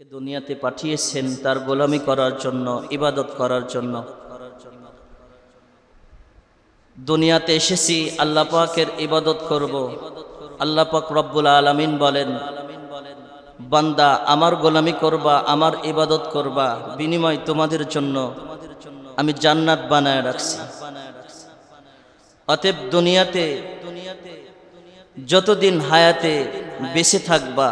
দুনিয়াতে পাঠিয়েছেন তার গোলামি করার জন্য, ইবাদত করার জন্য। দুনিয়াতে এসেছি, আল্লাহ পাকের ইবাদত করব। আল্লাহ পাক রব্বুল আলামিন বলেন, বান্দা, আমার গোলামি করবা, আমার ইবাদত করবা, বিনিময় তোমাদের জন্য আমি জান্নাত বানায় রাখছি। অতএব দুনিয়াতে যতদিন হায়াতে বেঁচে থাকবা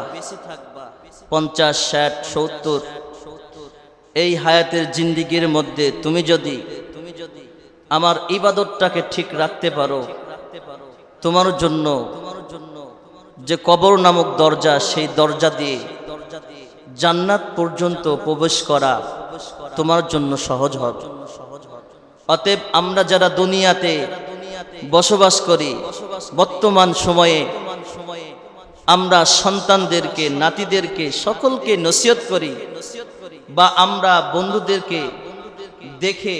পঞ্চাশ, ষাট, সত্তর। এই হায়াতের জিন্দিগির মধ্যে তুমি যদি তুমি যদি আমার ইবাদতটাকে ঠিক রাখতে পারো, তোমার জন্য যে কবর নামক দরজা, সেই দরজা দিয়ে জান্নাত পর্যন্ত প্রবেশ করা তোমার জন্য সহজ হবে। অতএব আমরা যারা দুনিয়াতে বসবাস করি, বর্তমান সময়ে আমরা সন্তানদেরকে, নাতিদেরকে সকলকে নসিহত করি বা আমরা বন্ধুদেরকে দেখে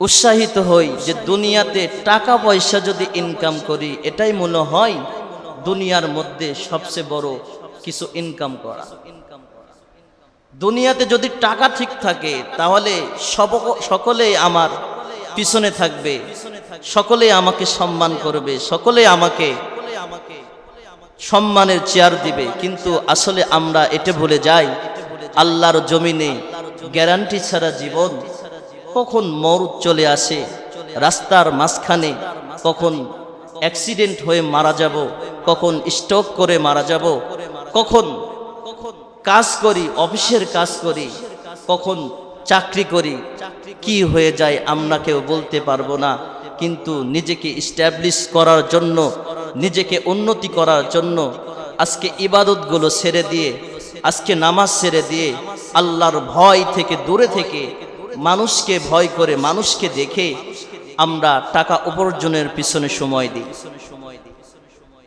উৎসাহিত হই যে দুনিয়াতে টাকা পয়সা যদি ইনকাম করি, এটাই মনে হয় দুনিয়ার মধ্যে সবচেয়ে বড় কিছু ইনকাম করা। দুনিয়াতে যদি টাকা ঠিক থাকে, তাহলে সকলেই আমার পিছনে থাকবে, সকলেই আমাকে সম্মান করবে সকলে আমাকে সম্মানের চেয়ার দিবে, কিন্তু আসলে আমরা এটা ভুলে যাই, আল্লাহর জমিনে গ্যারান্টি ছাড়া জীবন কখন মরুদ চলে আসে, রাস্তার মাঝখানে কখন অ্যাক্সিডেন্ট হয়ে মারা যাব, কখন স্ট্রোক করে মারা যাব, কখন কাজ করি, অফিসের কাজ করি, কখন চাকরি করি, কি হয়ে যায় আমরা কেউ বলতে পারব না। কিন্তু নিজেকে স্ট্যাবলিশ করার জন্য, নিজেকে উন্নতি করার জন্য আজকে ইবাদতগুলো ছেড়ে দিয়ে, আজকে নামাজ ছেড়ে দিয়ে আল্লাহর ভয় থেকে দূরে থেকে মানুষকে ভয় করে মানুষকে দেখে আমরা টাকা উপার্জনের পিছনে সময় দিই।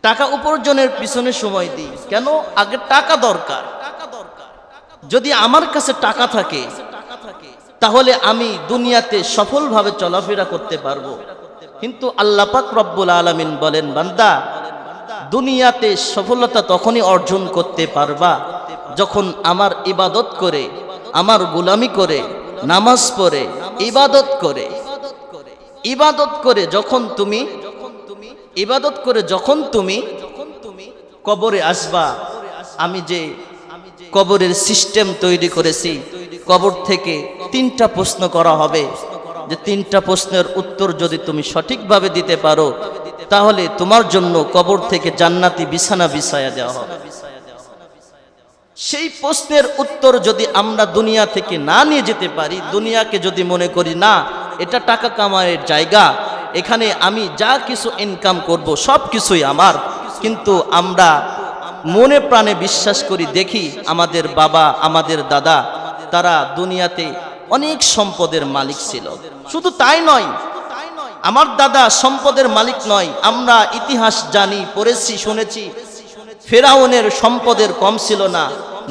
টাকা উপার্জনের পিছনে সময় দিই। কেন? আগে টাকা দরকার। যদি আমার কাছে টাকা থাকে তাহলে আমি দুনিয়াতে সফলভাবে চলাফেরা করতে পারব। কিন্তু আল্লাহ পাক রব্বুল আলামিন বলেন, বান্দা, দুনিয়াতে সফলতা তখনই অর্জন করতে পারবা যখন আমার ইবাদত করে, আমার গোলামি করে, নামাজ পড়ে, ইবাদত করে। ইবাদত করে যখন তুমি, ইবাদত করে যখন তুমি কবরে আসবা, আমি যে কবরের সিস্টেম তৈরি করেছি কবর থেকে তিনটা প্রশ্ন করা হবে। যে তিনটা প্রশ্নের উত্তর যদি তুমি সঠিকভাবে দিতে পারো, তাহলে তোমার জন্য কবর থেকে জান্নাতি বিছানা বিছায়া দেওয়া হবে। সেই প্রশ্নের উত্তর যদি আমরা দুনিয়া থেকে না নিয়ে যেতে পারি, দুনিয়াকে যদি মনে করি, না, এটা টাকা কামায়ের জায়গা, এখানে আমি যা কিছু ইনকাম করব, সব কিছুই আমার। কিন্তু আমরা মনে প্রাণে বিশ্বাস করি, দেখি, আমাদের বাবা, আমাদের দাদা তারা দুনিয়াতে অনেক সম্পদের মালিক ছিল। শুধু তাই নয়, আমার দাদা সম্পদের মালিক নয়, আমরা ইতিহাস জানি, পড়েছি, শুনেছি। ফেরাউনের সম্পদের কম ছিল না,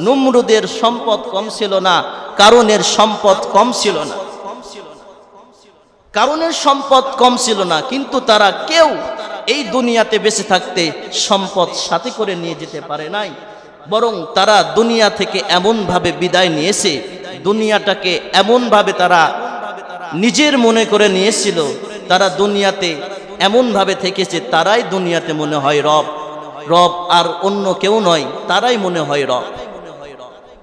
নুমরুদের সম্পদ কম ছিল না কারণের সম্পদ কম ছিল না। কারণের সম্পদ কম ছিল না, কিন্তু তারা কেউ এই দুনিয়াতে বেঁচে থাকতে সম্পদ সাথে করে নিয়ে যেতে পারে নাই। বরং তারা দুনিয়া থেকে এমনভাবে বিদায় নিয়েছে, দুনিয়াটাকে এমনভাবে তারা নিজের মনে করে নিয়েছিল, তারা দুনিয়াতে এমনভাবে থেকেছে, তারাই দুনিয়াতে মনে হয় রব। রব আর অন্য কেউ নয়, তারাই মনে হয় রব।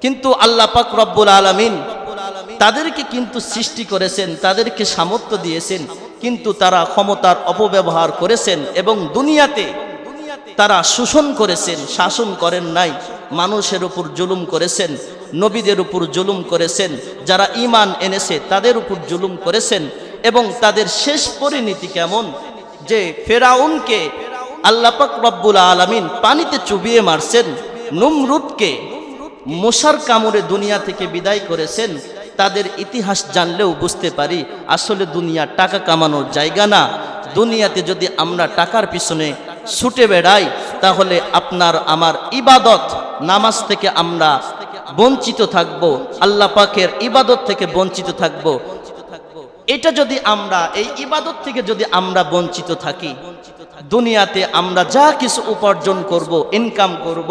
কিন্তু আল্লাহ পাক রব্বুল আলমিন তাদেরকে কিন্তু সৃষ্টি করেছেন, তাদেরকে সামর্থ্য দিয়েছেন, কিন্তু তারা ক্ষমতার অপব্যবহার করেছেন এবং দুনিয়াতে তারা শোষণ করেছেন, শাসন করেন নাই, মানুষের উপর জুলুম করেছেন, নবীদের উপর জুলুম করেছেন, যারা ইমান এনেছে তাদের উপর জুলুম করেছেন এবং তাদের শেষ পরিণতি কেমন? যে ফেরাউনকে আল্লাপাক রব্বুল আলমিন পানিতে চুবিয়ে মারছেন, নুমরুদকে মশার কামড়ে দুনিয়া থেকে বিদায় করেছেন, তাদের ইতিহাস জানলেও বুঝতে পারি, আসলে দুনিয়া টাকা কামানোর জায়গা না। দুনিয়াতে যদি আমরা টাকার পিছনে ছুটে বেড়াই, তাহলে আপনার আমার ইবাদত নামাজ থেকে আমরা বঞ্চিত থাকব, আল্লাহ পাকের ইবাদত থেকে বঞ্চিত থাকব। এটা যদি আমরা, এই ইবাদত থেকে যদি আমরা বঞ্চিত থাকি, দুনিয়াতে আমরা যা কিছু উপার্জন করব ইনকাম করব,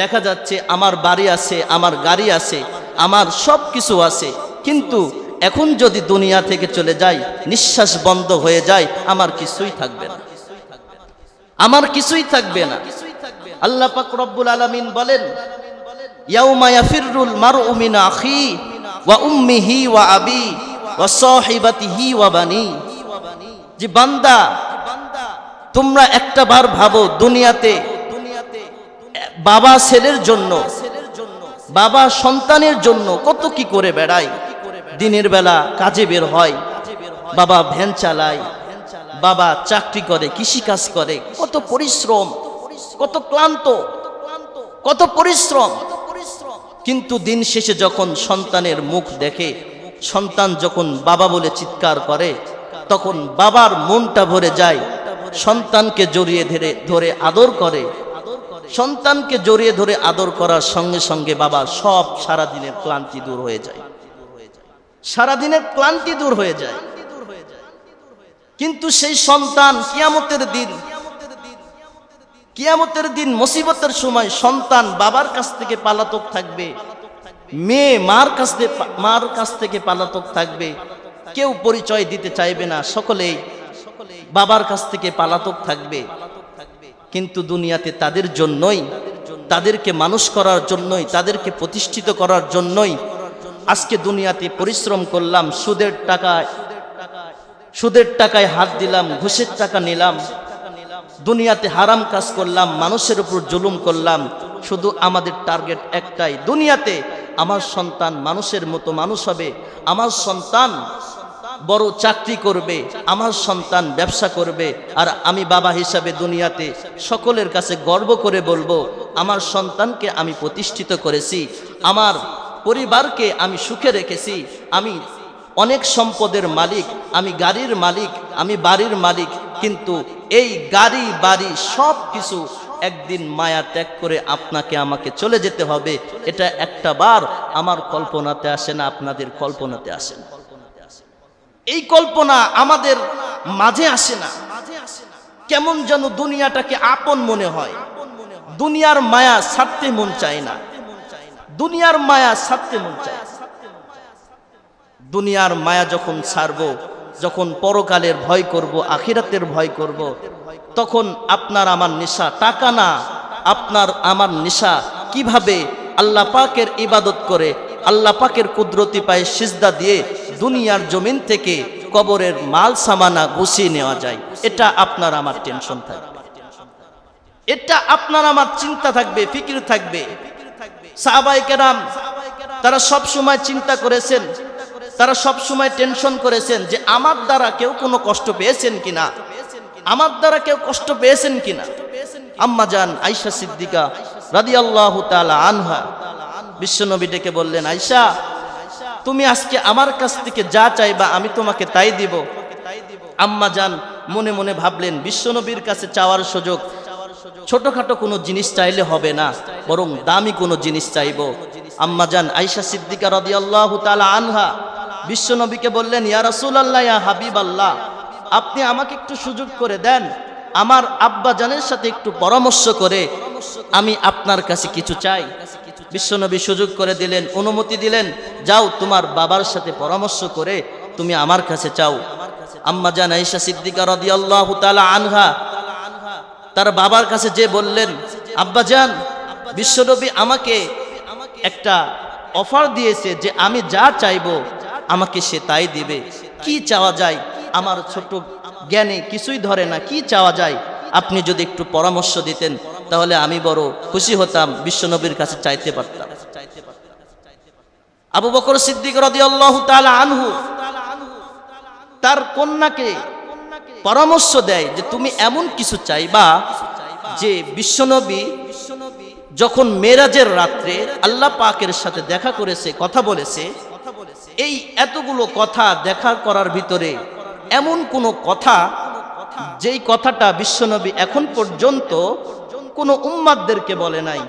দেখা যাচ্ছে আমার বাড়ি আছে, আমার গাড়ি আছে, আমার সব কিছু আছে, কিন্তু এখন যদি দুনিয়া থেকে চলে যাই, নিঃশ্বাস বন্ধ হয়ে যায়, আমার কিছুই থাকবে না। আমার কিছুই থাকবে না। আল্লাহ পাক রব্বুল আলামিন বলেন, ইয়াউমা ইয়াফিরুল মারউ মিন আখি ওয়া উম্মিহি ওয়া আবি ওয়া সাহিবাতিহি ওয়া বানি। যে বান্দা, তোমরা একটা বার ভাবো দুনিয়াতে, বাবা ছেলের জন্য, বাবা সন্তানের জন্য কত কি করে বেড়ায়। দিনের বেলা কাজে বের হয়, বাবা ভ্যান চালায় বাবা চাকরি করে কৃষি কাজ করে, কত পরিশ্রম, কত ক্লান্ত, কত পরিশ্রম। কিন্তু দিন শেষে যখন সন্তানের মুখ দেখে, সন্তান যখন বাবা বলে চিৎকার করে, তখন বাবার মনটা ভরে যায়, সন্তানকে জড়িয়ে ধরে ধরে আদর করে। সন্তানকে জড়িয়ে ধরে আদর করার সঙ্গে সঙ্গে বাবা সব সারাদিনের ক্লান্তি দূর হয়ে যায়। সারাদিনের ক্লান্তি দূর হয়ে যায়। কিন্তু সেই সন্তান কিয়ামতের দিন কিয়ামতের দিন মুসিবতের সময় সন্তান বাবার কাছ থেকে পালাতক থাকবে, মেয়ে মার কাছ থেকে মার কাছ থেকে পালাতক থাকবে। কেউ পরিচয় দিতে চাইবে না, সকলেই বাবার কাছ থেকে পালাতক থাকবে। কিন্তু দুনিয়াতে তাদের জন্যই, তাদেরকে মানুষ করার জন্যই, তাদেরকে প্রতিষ্ঠিত করার জন্যই আজকে দুনিয়াতে পরিশ্রম করলাম, সুদের টাকায় সুদের টাকায় হাত দিলাম, ঘুষের টাকা নিলাম, দুনিয়াতে হারাম কাজ করলাম, মানুষের উপর জুলুম করলাম, শুধু আমাদের টার্গেট একটাই, দুনিয়াতে আমার সন্তান মানুষের মতো মানুষ হবে, আমার সন্তান বড় চাকরি করবে, আমার সন্তান ব্যবসা করবে, আর আমি বাবা হিসাবে দুনিয়াতে সকলের কাছে গর্ব করে বলব, আমার সন্তানকে আমি প্রতিষ্ঠিত করেছি, আমার পরিবারকে আমি সুখে রেখেছি, আমি অনেক সম্পদের মালিক, আমি গাড়ির মালিক, আমি বাড়ির মালিক, কিন্তু এই গাড়ি, বাড়ি সব কিছু একদিন মায়া ত্যাগ করে আপনাকে আমাকে চলে যেতে হবে। এটা একটা বার আমার কল্পনাতে আসে না, আপনাদের কল্পনাতে আসে না। এই কল্পনা আমাদের মাঝে আসে না। কেমন যেন দুনিয়াটাকে আপন মনে হয়। দুনিয়ার মায়া ছাড়তে মন চায় না। দুনিয়ার মায়া ছাড়তে মন চায় দুনিয়ার মায়া যখন ছাড়বো, যখন পরকালের ভয় করব, আখিরাতের ভয় করব, তখন আপনার আমার নেশা টাকা না, আপনার আমার নেশা কীভাবে আল্লাহ পাকের ইবাদত করে, আল্লাহ পাকের কুদরতি পায়ে সিজদা দিয়ে দুনিয়ার জমিন থেকে কবরের মাল সামানা গুছিয়ে নেওয়া যায়। এটা আপনার আমার টেনশন থাকবে। এটা আপনার আমার চিন্তা থাকবে, ফিকির থাকবে। সাহাবাই কেরাম, তারা সব সময় চিন্তা করেছেন তারা সব সময় টেনশন করেছেন যে আমার দ্বারা কেউ কোনো কষ্ট পেয়েছেন কিনা? আমার দ্বারা কেউ কষ্ট পেয়েছেন কিনা? আম্মা যান আইসা সিদ্দিকা রাদি আল্লাহ আনহা বিশ্বনবী ডেকে বললেন আইসা তুমি আজকে আমার কাছ থেকে যা চাইবা আমি তোমাকে তাই দিব। আম্মা যান মনে মনে ভাবলেন, বিশ্বনবীর কাছে চাওয়ার সুযোগ ছোটখাটো কোনো জিনিস চাইলে হবে না, বরং দামি কোনো জিনিস চাইব। আম্মা যান আইসা সিদ্দিকা রদি আল্লাহ আনহা বিশ্বনবীকে বললেন, ইয়া রসুল আল্লাহ ইয়া হাবিব আল্লাহ আপনি আমাকে একটু সুযোগ করে দেন, আমার আব্বা জানের সাথে একটু পরামর্শ করে, আমি আপনার কাছে কিছু চাই। বিশ্বনবী সুযোগ করে দিলেন, অনুমতি দিলেন, যাও তোমার বাবার সাথে পরামর্শ করে তুমি আমার কাছে চাও। আম্মা জান আইসা সিদ্দিকা রদি আল্লাহ আনহা, তার বাবার কাছে যে বললেন, আব্বা যান বিশ্বনবী আমাকে একটা অফার দিয়েছে যে আমি যা চাইব আমাকে সে তাই দিবে। কি চাওয়া যায়? আমার ছোট জ্ঞানে কিছুই ধরে না। কি চাওয়া যায়? আপনি যদি একটু পরামর্শ দিতেন, তাহলে আমি বড় খুশি হতাম, বিশ্বনবীর কাছে চাইতে পারতাম। আবু বকর সিদ্দিক রাদিয়াল্লাহু তাআলা আনহু তার কন্যাকে পরামর্শ দেয় যে, তুমি এমন কিছু চাইবা যে বিশ্বনবী যখন মেরাজের রাত্রে আল্লাহ পাকের সাথে দেখা করেছে, কথা বলেছে এই এতগুলো কথা দেখা করার ভিতরে এমন কোনো কথা যেই কথাটা বিশ্বনবী এখন পর্যন্ত কোনো উম্মাদদেরকে বলে নাই,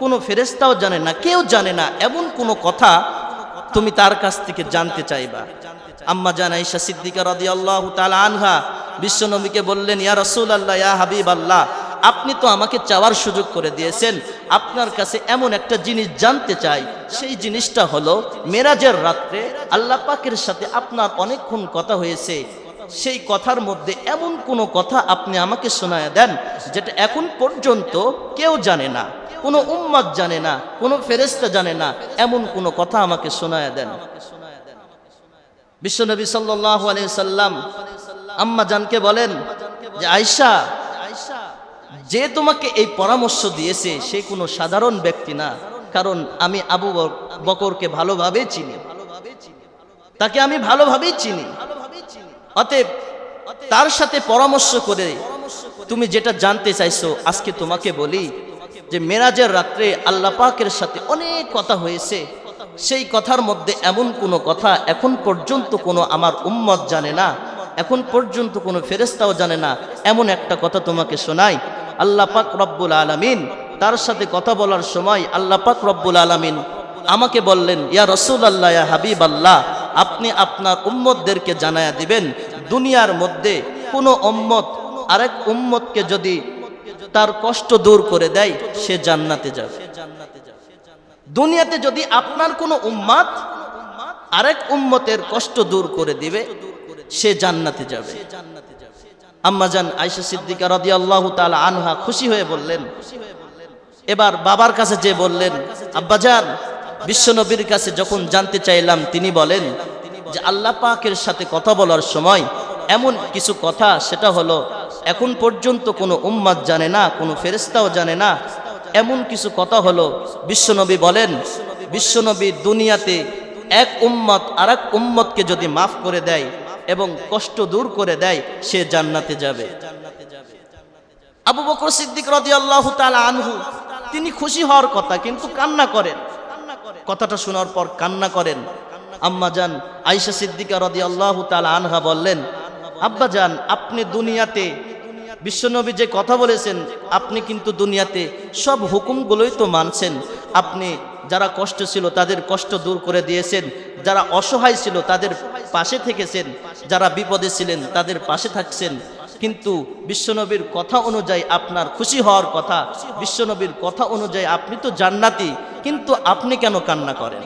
কোনো ফেরেস্তাও জানে না, কেউ জানে না, এমন কোনো কথা তুমি তার কাছ থেকে জানতে চাইবা। আম্মা জান আইসা সিদ্দিকা রাদি আল্লাহ আনহা বিশ্বনবীকে বললেন, ইয়া রসুল আল্লাহ ইয়া হাবিব আল্লাহ আপনি তো আমাকে চাওয়ার সুযোগ করে দিয়েছেন। আপনার কাছে এমন একটা জিনিস জানতে চাই। সেই জিনিসটা হলো, মেরাজের রাত্রে আল্লাহ পাকের সাথে আপনার অনেকক্ষণ কথা হয়েছে। সেই কথার মধ্যে এমন কোনো কথা আপনি আমাকে শোনায় দেন, যেটা এখন পর্যন্ত কেউ জানে না, কোনো উম্মাদ জানে না, কোনো ফেরেস্তা জানে না, এমন কোনো কথা আমাকে শোনায় দেন। বিশ্বনবী সাল্লাহ সাল্লাম আম্মা জানকে বলেন যে আয়সা যে তোমাকে এই পরামর্শ দিয়েছে, সে কোনো সাধারণ ব্যক্তি না। কারণ আমি আবু বক- বকরকে ভালোভাবে চিনি। তাকে আমি ভালোভাবেই চিনি। অতএব তার সাথে পরামর্শ করে তুমি যেটা জানতে চাইছো, আজকে তোমাকে বলি যে মেরাজের রাত্রে আল্লাহ পাকের সাথে অনেক কথা হয়েছে। সেই কথার মধ্যে এমন কোনো কথা এখন পর্যন্ত কোনো আমার উম্মত জানে না। এখন পর্যন্ত কোনো ফেরেস্তাও জানে না। এমন একটা কথা তোমাকে শোনাই। আল্লাহ পাক রব্বুল আলামিন তার সাথে কথা বলার সময় আল্লাহ পাক রব্বুল আলামিন আমাকে বললেন, ইয়া রসুল আল্লাহ ইয়া হাবিব আল্লাহ আপনি আপনার উম্মতদেরকে জানায়া দিবেন, দুনিয়ার মধ্যে কোনো উম্মত, আরেক উম্মতকে যদি তার কষ্ট দূর করে দেয়, সে জান্নাতে যাবে। দুনিয়াতে যদি আপনার কোনো উম্মাত আরেক উম্মতের কষ্ট দূর করে দিবে, সে জান্নাতে যাবে। আম্মাজান আয়েশা সিদ্দিকা রাদিয়াল্লাহু তাআলা আনহা খুশি হয়ে বললেন, এবার বাবার কাছে যে বললেন আব্বাজান বিশ্বনবীর কাছে যখন জানতে চাইলাম, তিনি বলেন যে আল্লাহ পাকের সাথে কথা বলার সময় এমন কিছু কথা, সেটা হলো, এখন পর্যন্ত কোনো উম্মাদ জানে না, কোনো ফেরেস্তাও জানে না। এমন কিছু কথা হলো, বিশ্বনবী বলেন, বিশ্বনবী দুনিয়াতে এক উম্মত আর এক উম্মতকে যদি মাফ করে দেয় এবং কষ্ট দূর করে দেয়, সে জান্নাতে যাবে। আবু বকর সিদ্দিক রদি আল্লাহ আনহু, তিনি খুশি হওয়ার কথা, কিন্তু কান্না করেন। কথাটা শোনার পর কান্না করেন। আম্মা যান আইসা সিদ্দিকা রদি আল্লাহ আনহা বললেন, আব্বা যান, আপনি দুনিয়াতে, বিশ্বনবী যে কথা বলেছেন, আপনি কিন্তু দুনিয়াতে সব হুকুমগুলোই তো মানছেন। আপনি যারা কষ্ট ছিল তাদের কষ্ট দূর করে দিয়েছেন। যারা অসহায় ছিল তাদের পাশে থেকেছেন। যারা বিপদে ছিলেন তাদের পাশে থাকছেন। কিন্তু বিশ্বনবীর কথা অনুযায়ী আপনার খুশি হওয়ার কথা, বিশ্বনবীর কথা অনুযায়ী আপনি তো জান্নাতি, কিন্তু আপনি কেন কান্না করেন?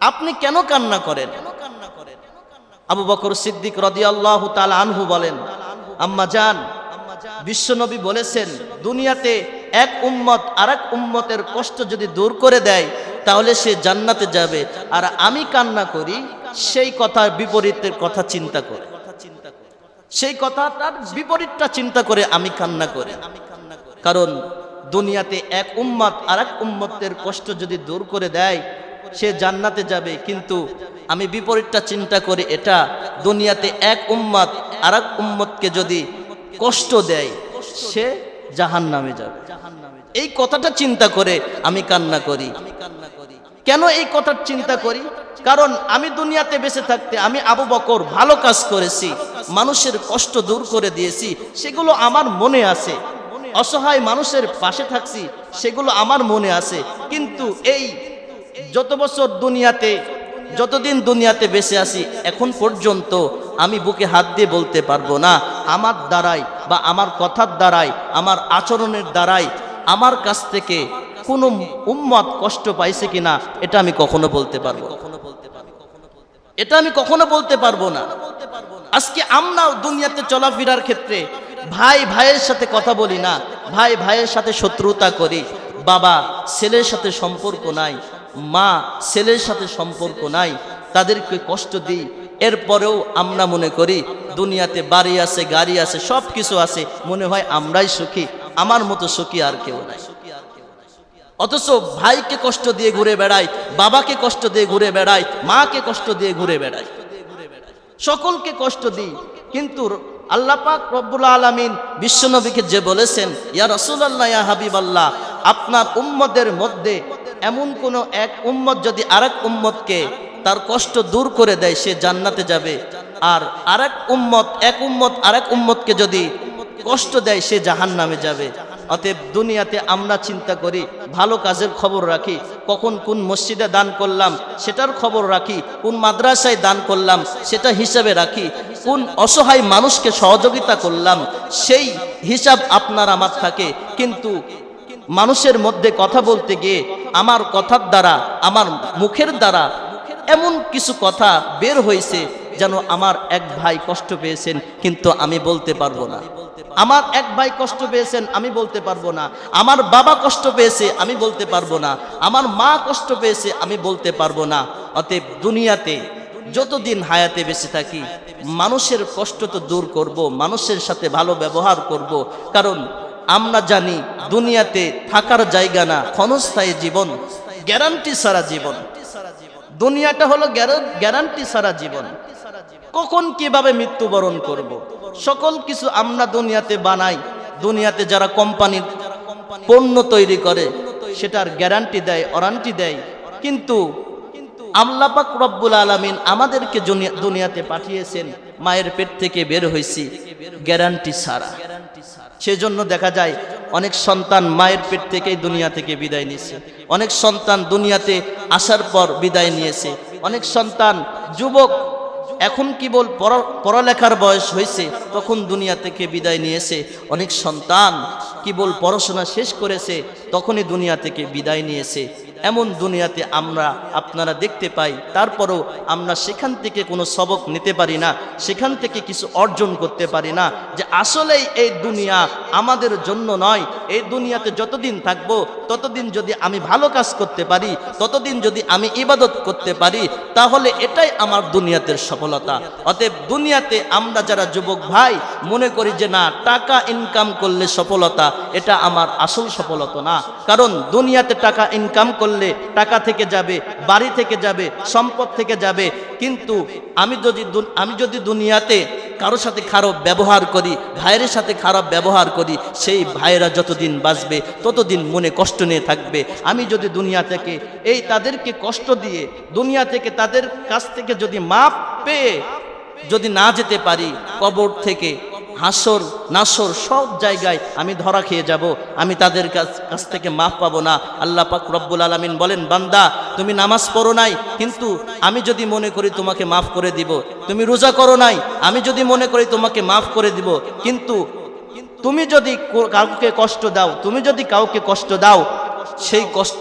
আপনি কেন কান্না করেন? আবু বকর সিদ্দিক রদিয়াল্লাহ তাল আনহু বলেন, আম্মা জান, বিশ্বনবী বলেছেন, দুনিয়াতে এক উম্মত আর এক উম্মতের কষ্ট যদি দূর করে দেয়, তাহলে সে জান্নাতে যাবে। আর আমি কান্না করি, সেই কথার বিপরীতের কথা চিন্তা করে। সেই কথাটার বিপরীতটা চিন্তা করে আমি কান্না করি। কারণ দুনিয়াতে এক উম্মত আর এক উম্মতের কষ্ট যদি দূর করে দেয়, সে জান্নাতে যাবে। কিন্তু আমি বিপরীতটা চিন্তা করি, এটা দুনিয়াতে এক উম্মত আর এক উম্মতকে যদি কষ্ট দেয়, সে জাহান নামে যাবে। এই কথাটা চিন্তা করে আমি কান্না করি। কেন এই কথার চিন্তা করি? কারণ আমি দুনিয়াতে বেঁচে থাকতে আমি আবু বকর ভালো কাজ করেছি, মানুষের কষ্ট দূর করে দিয়েছি, সেগুলো আমার মনে আছে। অসহায় মানুষের পাশে থাকছি, সেগুলো আমার মনে আছে। কিন্তু এই যত বছর দুনিয়াতে, যতদিন দুনিয়াতে বেঁচে আছি, এখন পর্যন্ত আমি বুকে হাত দিয়ে বলতে পারব না। আমার দ্বারাই বা আমার কথার দ্বারাই, আমার আচরণের দ্বারাই আমার কাছ থেকে কোনো উম্মত কষ্ট পাইছে কিনা, এটা আমি কখনো বলতে পারব এটা আমি কখনো বলতে পারব না। আজকে আমরাও দুনিয়াতে চলাফেরার ক্ষেত্রে ভাই ভাইয়ের সাথে কথা বলি না, ভাই ভাইয়ের সাথে শত্রুতা করি, বাবা ছেলের সাথে সম্পর্ক নাই, মা ছেলের সাথে সম্পর্ক নাই, তাদেরকে কষ্ট দিই, এরপরেও আমরা মনে করি দুনিয়াতে বাড়ি আছে, গাড়ি আছে সব কিছু আছে, মনে হয় আমরাই সুখী। আমার মতো সুখী আর কেউ নাই। অথচ ভাইকে কষ্ট দিয়ে ঘুরে বেড়াই, বাবাকে কষ্ট দিয়ে ঘুরে বেড়াই, মাকে কষ্ট দিয়ে ঘুরে বেড়াই। সকলকে কষ্ট দিই, কিন্তু আল্লাহ পাক রব্বুল আলমিন বিশ্বনবীকে যে বলেছেন, ইয়া রসুল্লাহ ইয়া হাবিব আল্লাহ আপনার উম্মদের মধ্যে এমন কোন এক উম্মত যদি আরেক উম্মতকে তার কষ্ট দূর করে দেয়, সে জান্নাতে যাবে। আর আরেক উম্মত, এক উম্মত, আরেক উম্মতকে যদি কষ্ট দেয়, সে জাহান নামে যাবে। অতএব দুনিয়াতে আমরা চিন্তা করি, ভালো কাজের খবর রাখি, কখন কোন মসজিদে দান করলাম, সেটার খবর রাখি, কোন মাদ্রাসায় দান করলাম, সেটা হিসাবে রাখি, কোন অসহায় মানুষকে সহযোগিতা করলাম, সেই হিসাব আপনার আমার থাকে। কিন্তু মানুষের মধ্যে কথা বলতে গিয়ে, আমার কথার দ্বারা, আমার মুখের দ্বারা এমন কিছু কথা বের হয়েছে যেন আমার এক ভাই কষ্ট পেয়েছেন, কিন্তু আমি বলতে পারব না। আমার এক ভাই কষ্ট পেয়েছেন, আমি বলতে পারব না। আমার বাবা কষ্ট পেয়েছে, আমি বলতে পারব না। আমার মা কষ্ট পেয়েছে, আমি বলতে পারব না। অতএব দুনিয়াতে যতদিন হায়াতে বেঁচে থাকি, মানুষের কষ্ট তো দূর করব, মানুষের সাথে ভালো ব্যবহার করব। কারণ আমরা জানি, দুনিয়াতে থাকার জায়গা না, ক্ষণস্থায়ী জীবন গ্যারান্টি সারা জীবন। দুনিয়াটা হলো গ্যারান্টি সারা জীবন। কখন কীভাবে মৃত্যুবরণ করব। সকল কিছু আমরা দুনিয়াতে বানাই, দুনিয়াতে যারা কোম্পানির পণ্য তৈরি করে, সেটার গ্যারান্টি দেয়, ওয়ারান্টি দেয়। কিন্তু আল্লাপাক রব্বুল আলমিন আমাদেরকে দুনিয়াতে পাঠিয়েছেন, মায়ের পেট থেকে বের হয়েছি গ্যারান্টি ছাড়া। সেজন্য দেখা যায়, অনেক সন্তান মায়ের পেট থেকেই দুনিয়া থেকে বিদায় নিয়েছে। অনেক সন্তান দুনিয়াতে আসার পর বিদায় নিয়েছে। অনেক সন্তান যুবক এখন কেবল বল পড়া- পড়ালেখার বয়স হয়েছে, তখন দুনিয়া থেকে বিদায় নিয়েছে অনেক সন্তান। কেবল বল পড়াশোনা শেষ করেছে, তখনই দুনিয়া থেকে বিদায় নিয়েছে। এমন দুনিয়াতে আমরা আপনারা দেখতে পাই, তারপরও আমরা সেখান থেকে কোনো সবক নিতে পারি না, সেখান থেকে কিছু অর্জন করতে পারি না, যে আসলেই এই দুনিয়া আমাদের জন্য নয়, এই দুনিয়াতে যতদিন থাকব, ততদিন যদি আমি ভালো কাজ করতে পারি, ততদিন যদি আমি ইবাদত করতে পারি, তাহলে এটাই আমার দুনিয়াতে সফলতা। অতএব দুনিয়াতে আমরা যারা যুবক ভাই, মনে করি যে না, টাকা ইনকাম করলে সফলতা, এটা আমার আসল সফলতা না। কারণ দুনিয়াতে টাকা ইনকাম করলে টাকা থেকে যাবে, বাড়ি থেকে যাবে, সম্পদ থেকে যাবে। কিন্তু আমি যদি আমি যদি দুনিয়াতে কারোর সাথে খারাপ ব্যবহার করি, ভাইয়ের সাথে খারাপ ব্যবহার করি, সেই ভাইয়েরা যতদিন বাঁচবে, ততদিন মনে কষ্ট নিয়ে থাকবে। আমি যদি দুনিয়া থেকে এই তাদেরকে কষ্ট দিয়ে, দুনিয়া থেকে তাদের কাছ থেকে যদি মাপ পেয়ে যদি না যেতে পারি, কবর থেকে হাসর, নাসর সব জায়গায় আমি ধরা খেয়ে যাব। আমি তাদের কাছ কাছ থেকে মাফ পাবো না। আল্লাহ পাক রব্বুল আলমিন বলেন, বান্দা, তুমি নামাজ পড়ো নাই, কিন্তু আমি যদি মনে করি তোমাকে মাফ করে দিব, তুমি রোজা করো নাই, আমি যদি মনে করি তোমাকে মাফ করে দিব, কিন্তু তুমি যদি কাউকে কষ্ট দাও, তুমি যদি কাউকে কষ্ট দাও, সেই কষ্ট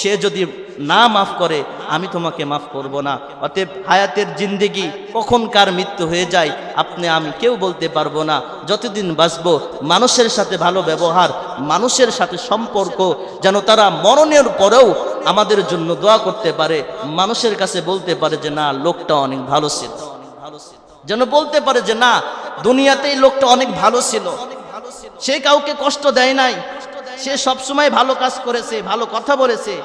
সে যদি না মাফ করে, আমি তোমাকে মাফ করব না। অতএব হায়াতের জিন্দেগি কখন কার মৃত্যু হয়ে যায়, আপনি আমি কেউ বলতে পারব না। যতদিন বাঁচব, মানুষের সাথে ভালো ব্যবহার, মানুষের সাথে সম্পর্ক, যেন তারা মরণের পরেও আমাদের জন্য দোয়া করতে পারে, মানুষের কাছে বলতে পারে যে, না, লোকটা অনেক ভালো ছিল। যেন বলতে পারে যে, না দুনিয়াতে এই লোকটা অনেক ভালো ছিল। সে কাউকে কষ্ট দেয় নাই। সে সবসময় ভালো কাজ করেছে, ভালো কথা বলেছে।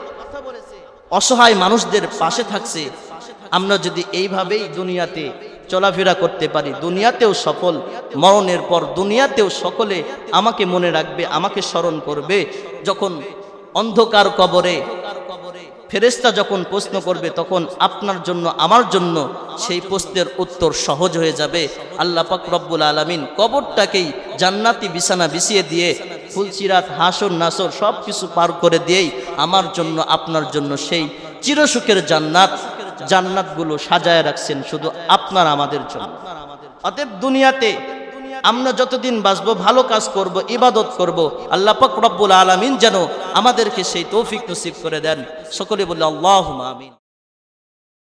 অসহায় মানুষদের পাশে থাকছে, আমরা যদি এইভাবেই দুনিয়াতে চলাফেরা করতে পারি, দুনিয়াতেও সফল, মরণের পর দুনিয়াতেও সকলে আমাকে মনে রাখবে, আমাকে স্মরণ করবে, যখন অন্ধকার কবরে ফেরেস্তা যখন প্রশ্ন করবে, তখন আপনার জন্য, আমার জন্য সেই প্রশ্নের উত্তর সহজ হয়ে যাবে। আল্লাহ পাক রব্বুল আলমিন কবরটাকেই জান্নাতি বিছানা বিছিয়ে দিয়ে ফুলচিরাত, হাসর, নাসর সব কিছু পার করে দিয়েই আমার জন্য, আপনার জন্য সেই চিরসুখের জান্নাত, জান্নাতগুলো সাজায় রাখছেন শুধু আপনার আমাদের জন্য। অতএব দুনিয়াতে আমরা যতদিন বাঁচবো, ভালো কাজ করব, ইবাদত করব, আল্লাহ রব্বুল আলামিন যেন আমাদেরকে সেই তৌফিক নসিব করে দেন। সকলে বলে আল্লাহ আমিন।